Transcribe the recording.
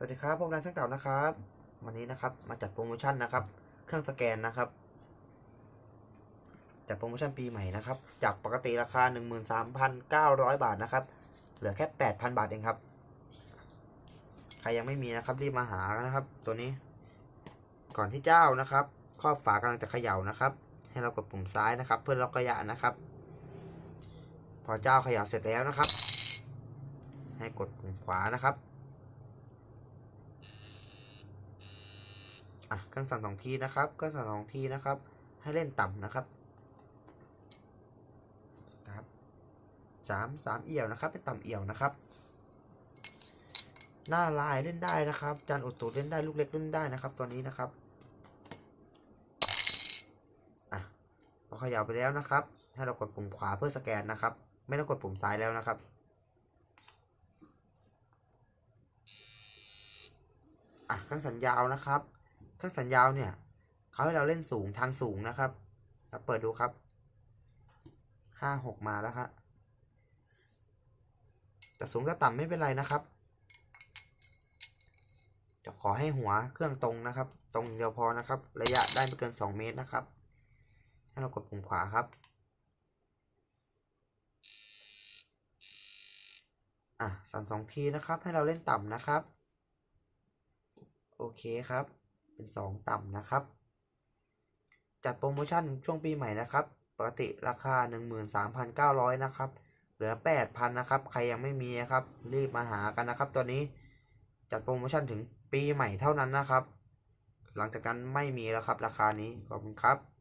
สวัสดีครับผมนายช่างเต่านะครับ วันนี้นะครับมาจัดโปรโมชั่นนะครับ เครื่องสแกนนะครับ จัดโปรโมชั่นปีใหม่นะครับ จากปกติราคา 13,900 บาทนะครับ เหลือแค่ 8,000 บาทเองครับ ใครยังไม่มีนะครับรีบมาหานะครับ ตัวนี้ ก่อนที่เจ้านะครับครอบฝากำลังจะเขย่านะครับ ให้เรากดปุ่มซ้ายนะครับ เพื่อล็อกระยะนะครับ พอเจ้าเขย่าเสร็จแล้วนะครับ ให้กดปุ่มขวานะครับ อะเครื่องสั่นสองทีนะครับเครื่องสั่นสองทีนะครับ ให้เล่นต่ำนะครับครับสามสามเอี่ยวนะครับ เป็นต่ำเอี่ยวนะครับ หน้าลายเล่นได้นะครับ จานอุดตูดเล่นได้ลูกเล็กเล่นได้นะครับ ตัวนี้นะครับอะพอเขย่าไปแล้วนะครับ ให้เรากดปุ่มขวาเพื่อสแกนนะครับ ไม่ต้องกดปุ่มซ้ายแล้วนะครับอะเครื่องสัญญาวนะครับ เครื่องสัญญาวเนี่ยเขาให้เราเล่นสูงทางสูงนะครับเราเปิดดูครับห้าหกมาแล้วครับแต่สูงก็ต่ำไม่เป็นไรนะครับจะขอให้หัวเครื่องตรงนะครับ ตรงเดียวพอนะครับ ระยะได้ไม่เกินสองเมตรนะครับ ให้เรากดปุ่มขวาครับ อะสั่นสองทีนะครับ ให้เราเล่นต่ำนะครับ โอเคครับ เป็นสองต่ำนะครับ จัดโปรโมชั่นช่วงปีใหม่นะครับ ปกติราคา 13,900 นะครับ เหลือ 8,000 นะครับ ใครยังไม่มีนะครับ รีบมาหากันนะครับตัวนี้จัดโปรโมชั่นถึงปีใหม่เท่านั้นนะครับ หลังจากนั้นไม่มีแล้วครับราคานี้ ขอบคุณครับ